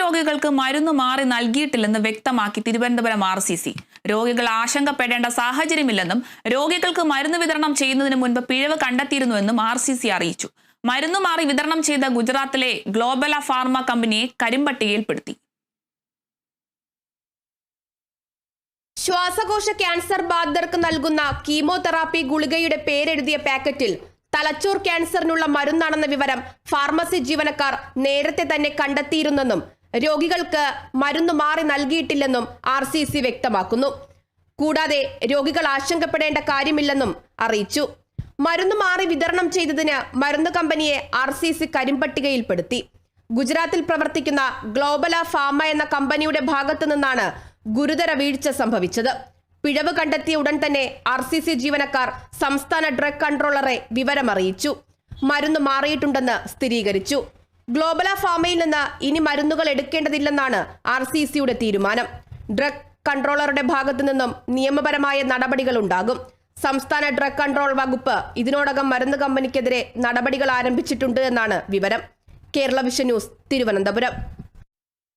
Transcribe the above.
രോഗികൾക്ക് മരുന്ന് മാറി നൽകിയിട്ടില്ലെന്ന് വ്യക്തമാക്കി തിരുവനന്തപുരം ആർ സി സി. രോഗികൾ ആശങ്കപ്പെടേണ്ട സാഹചര്യമില്ലെന്നും രോഗികൾക്ക് മരുന്ന് വിതരണം ചെയ്യുന്നതിന് മുൻപ് പിഴവ് കണ്ടെത്തിയിരുന്നുവെന്നും ആർ സി സി അറിയിച്ചു. മരുന്ന് മാറി വിതരണം ചെയ്ത ഗുജറാത്തിലെ ഗ്ലോബല ഫാർമ കമ്പനിയെ കരിമ്പട്ടികയിൽപ്പെടുത്തി. ശ്വാസകോശ ക്യാൻസർ ബാധിതർക്ക് നൽകുന്ന കീമോതെറാപ്പി ഗുളികയുടെ പേരെഴുതിയ പാക്കറ്റിൽ തലച്ചോർ ക്യാൻസറിനുള്ള മരുന്നാണെന്ന വിവരം ഫാർമസി ജീവനക്കാർ നേരത്തെ തന്നെ കണ്ടെത്തിയിരുന്നെന്നും രോഗികൾക്ക് മരുന്ന് മാറി നൽകിയിട്ടില്ലെന്നും ആർ സി സി വ്യക്തമാക്കുന്നു. കൂടാതെ രോഗികൾ ആശങ്കപ്പെടേണ്ട കാര്യമില്ലെന്നും അറിയിച്ചു. മരുന്ന് മാറി വിതരണം ചെയ്തതിന് മരുന്ന് കമ്പനിയെ ആർ സി സി കരിമ്പട്ടികയിൽപ്പെടുത്തി. ഗുജറാത്തിൽ പ്രവർത്തിക്കുന്ന ഗ്ലോബല ഫാമ എന്ന കമ്പനിയുടെ ഭാഗത്തു നിന്നാണ് ഗുരുതര വീഴ്ച സംഭവിച്ചത്. പിഴവ് കണ്ടെത്തിയ ഉടൻ തന്നെ ആർ സി സി ജീവനക്കാർ സംസ്ഥാന ഡ്രഗ് കൺട്രോളറെ വിവരമറിയിച്ചു. മരുന്ന് മാറിയിട്ടുണ്ടെന്ന് സ്ഥിരീകരിച്ചു. ഗ്ലോബല ഫാമയിൽ നിന്ന് ഇനി മരുന്നുകൾ എടുക്കേണ്ടതില്ലെന്നാണ് ആർ സി സിയുടെ തീരുമാനം. ഡ്രഗ് കൺട്രോളറുടെ ഭാഗത്തു നിന്നും നിയമപരമായ നടപടികൾ ഉണ്ടാകും. സംസ്ഥാന ഡ്രഗ് കൺട്രോൾ വകുപ്പ് ഇതിനോടകം മരുന്ന് കമ്പനിക്കെതിരെ നടപടികൾ ആരംഭിച്ചിട്ടുണ്ട് എന്നാണ് വിവരം. Kerala vision news Thiruvananthapuram.